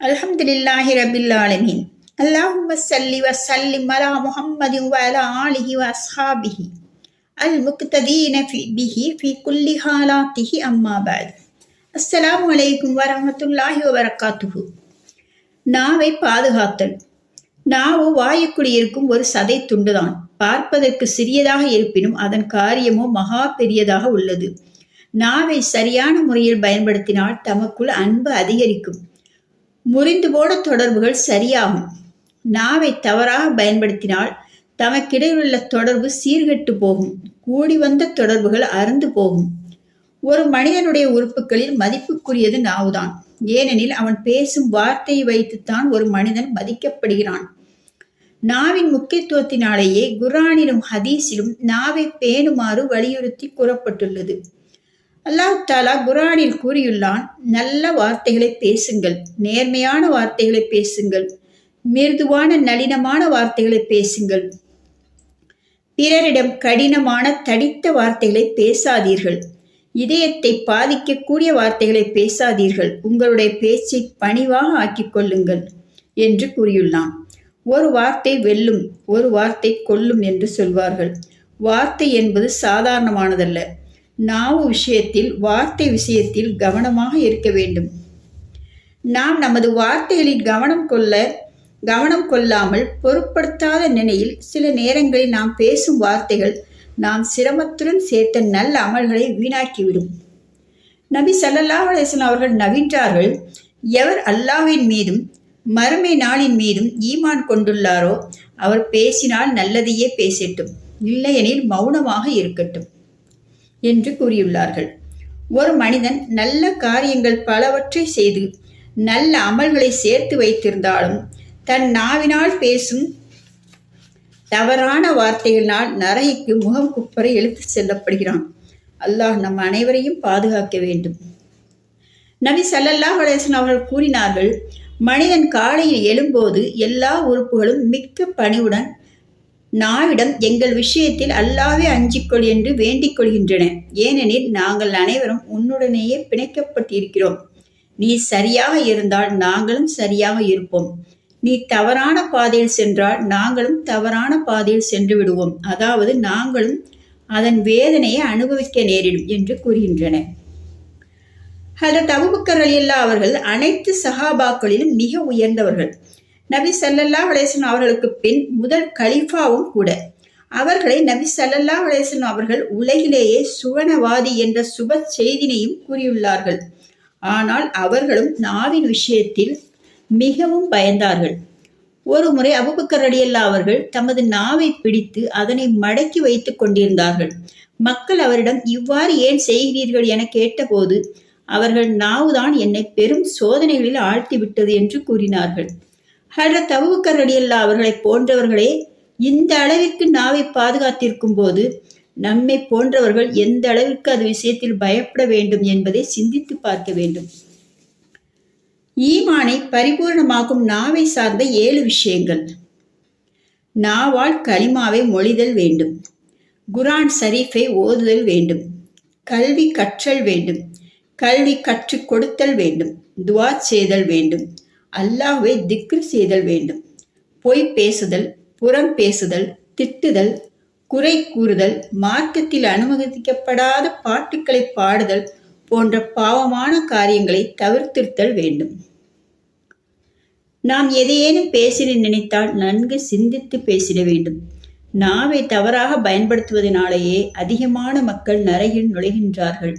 அல்ஹம்துலில்லாஹி ரபில் ஆலமீன் அல்லாஹும்ம சல்லி வசல்லிம் மலா முஹம்மதி வஅலா ஆலிஹி வஅஸ்ஹாபிஹி அல் முக்ததீன ஃபி பிஹி ஃபி குல்லி ஹாலாத்திஹி அம்மா பாத் அஸ்ஸலாமு அலைக்கும் வரஹ்மத்துல்லாஹி வபரகாத்துஹு நாவை பாதுகாத்தல் நாவு வாயுக்குடி இருக்கும் ஒரு சதை துண்டுதான் பார்ப்பதற்கு சிறியதாக இருப்பினும் அதன் காரியமோ மகா பெரியதாக உள்ளது நாவை சரியான முறையில் பயன்படுத்தினால் தமக்குள் அன்பு அதிகரிக்கும் முறிந்து போன தொடர்புகள் சரியாகும். நாவை தவறாக பயன்படுத்தினால் தமக்கிடையிலுள்ள தொடர்பு சீர்கெட்டு போகும். கூடி வந்த தொடர்புகள் அறுந்து போகும். ஒரு மனிதனுடைய உறுப்புகளில் மதிப்புக்குரியது நாவுதான். ஏனெனில் அவன் பேசும் வார்த்தையை வைத்துத்தான் ஒரு மனிதன் மதிக்கப்படுகிறான். நாவின் முக்கியத்துவத்தினாலேயே குரானிலும் ஹதீஸிலும் நாவை பேணுமாறு வலியுறுத்தி கூறப்பட்டுள்ளது. அல்லாஹ் தாலா குரானில் கூறியுள்ளான் நல்ல வார்த்தைகளை பேசுங்கள் நேர்மையான வார்த்தைகளை பேசுங்கள் மிருதுவான நளினமான வார்த்தைகளை பேசுங்கள். பிறரிடம் கடினமான தடித்த வார்த்தைகளை பேசாதீர்கள். இதயத்தை பாதிக்கக்கூடிய வார்த்தைகளை பேசாதீர்கள். உங்களுடைய பேச்சை பணிவாக ஆக்கிக் கொள்ளுங்கள் என்று கூறியுள்ளான். ஒரு வார்த்தை வெல்லும் ஒரு வார்த்தை கொல்லும் என்று சொல்வார்கள். வார்த்தை என்பது சாதாரணமானதல்ல. நாவு விஷயத்தில் வார்த்தை விஷயத்தில் கவனமாக இருக்க வேண்டும். நாம் நமது வார்த்தைகளில் கவனம் கொள்ள கவனம் கொள்ளாமல் பொருட்படுத்தாத நிலையில் சில நேரங்களில் நாம் பேசும் வார்த்தைகள் நாம் சிரமத்துடன் சேர்த்த நல்ல அமல்களை வீணாக்கிவிடும். நபி சல்லல்லா அலிஸ்லாம் அவர்கள் நவின்றார்கள் எவர் அல்லாவின் மீதும் மறுமை நாளின் மீதும் ஈமான் கொண்டுள்ளாரோ அவர் பேசினால் நல்லதையே பேசட்டும். இல்லையெனில் மௌனமாக இருக்கட்டும். என்று கூறியுள்ளார்கள். ஒரு மனிதன் நல்ல காரியங்கள் பலவற்றை செய்து நல்ல அமல்களை சேர்த்து வைத்திருந்தாலும் தன் நாவினால் பேசும் தவறான வார்த்தைகளினால் நரகிக்கு முகம் குப்பரை இழுத்து செல்லப்படுகிறான். அல்லாஹ் நம் அனைவரையும் பாதுகாக்க வேண்டும். நபி சல்லல்லாஹ் அலேசன் அவர்கள் கூறினார்கள் மனிதன் காலையில் எழும்போது எல்லா உறுப்புகளும் மிக்க பணிவுடன் நாவிடம் எங்கள் விஷயத்தில் அல்லாவே அஞ்சிக்கொள் என்று வேண்டிக் கொள்கின்றன. ஏனெனில் நாங்கள் அனைவரும் உன்னுடனேயே பிணைக்கப்பட்டிருக்கிறோம். நீ சரியாக இருந்தால் நாங்களும் சரியாக இருப்போம். நீ தவறான பாதையில் சென்றால் நாங்களும் தவறான பாதையில் சென்று விடுவோம். அதாவது நாங்களும் அதன் வேதனையை அனுபவிக்க நேரிடும் என்று கூறுகின்றன. ஹதரத் அபுபக்கர் அலியல்லா அவர்கள் அனைத்து சஹாபாக்களிலும் மிக உயர்ந்தவர்கள். நபி சல்லல்லா அலேசன் அவர்களுக்கு பின் முதல் கலீஃபாவும் கூட. அவர்களை நபி சல்லல்லா அலேசன் அவர்கள் உலகிலேயே சுவனவாதி என்ற சுப செய்தினையும் கூறியுள்ளார்கள். ஆனால் அவர்களும் நாவின் விஷயத்தில் மிகவும் பயந்தார்கள். ஒரு முறை அபுபக்கர் அடியல்லா அவர்கள் தமது நாவை பிடித்து அதனை மடக்கி வைத்துக் கொண்டிருந்தார்கள். மக்கள் அவரிடம் இவ்வாறு ஏன் செய்கிறீர்கள்? என கேட்டபோது அவர்கள் நாவுதான் என்னை பெரும் சோதனைகளில் ஆழ்த்திவிட்டது என்று கூறினார்கள். ஹடரத் அபுபக்கர் அடியல்லா அவர்களை போன்றவர்களே இந்த அளவிற்கு நாவை பாதுகாத்திருக்கும் போது நம்மை போன்றவர்கள் எந்த அளவிற்கு அது விஷயத்தில் பயப்பட வேண்டும் என்பதை சிந்தித்து பார்க்க வேண்டும். ஈமானை பரிபூர்ணமாக்கும் நாவை சார்ந்த ஏழு விஷயங்கள். நாவால் களிமாவை மொழிதல் வேண்டும். குரான் ஷரீஃபை ஓதுதல் வேண்டும். கல்வி கற்றல் வேண்டும். கல்வி கற்றுக் கொடுத்தல் வேண்டும். துவா செய்தல் வேண்டும். அல்லாஹ்வை திக்ரு செய்தல் வேண்டும். பொய் பேசுதல் புறம் பேசுதல் திட்டுதல் குறை கூறுதல் மார்க்கத்தில் அனுமதிக்கப்படாத பாட்டுக்களை பாடுதல் போன்ற பாவமான காரியங்களை தவிர்த்திருத்தல் வேண்டும். நாம் எதையேனும் பேசின நினைத்தால் நன்கு சிந்தித்து பேசிட வேண்டும். நாவை தவறாக பயன்படுத்துவதனாலேயே அதிகமான மக்கள் நரகில் நுழைகின்றார்கள்.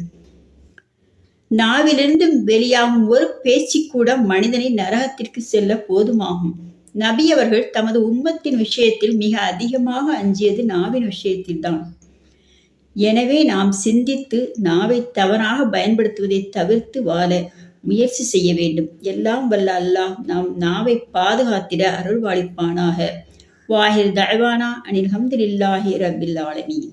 நாவிலிருந்து வெளியாகும் ஒரு பேச்சு கூட மனிதனை நரகத்திற்கு செல்ல போதுமாகும். நபி அவர்கள் தமது உம்மத்தின் விஷயத்தில் மிக அதிகமாக அஞ்சியது நாவின் விஷயத்தில்தான். எனவே நாம் சிந்தித்து நாவை தவறாக பயன்படுத்துவதை தவிர்த்து வாழ முயற்சி செய்ய வேண்டும். எல்லாம் வல்ல அல்லாஹ் நாம் நாவை பாதுகாத்திட அருள்வாளிப்பானாக வாஹிர் தழ்வானா அனில் ஹம்துலில்லாஹி ரபில் ஆலமீன்.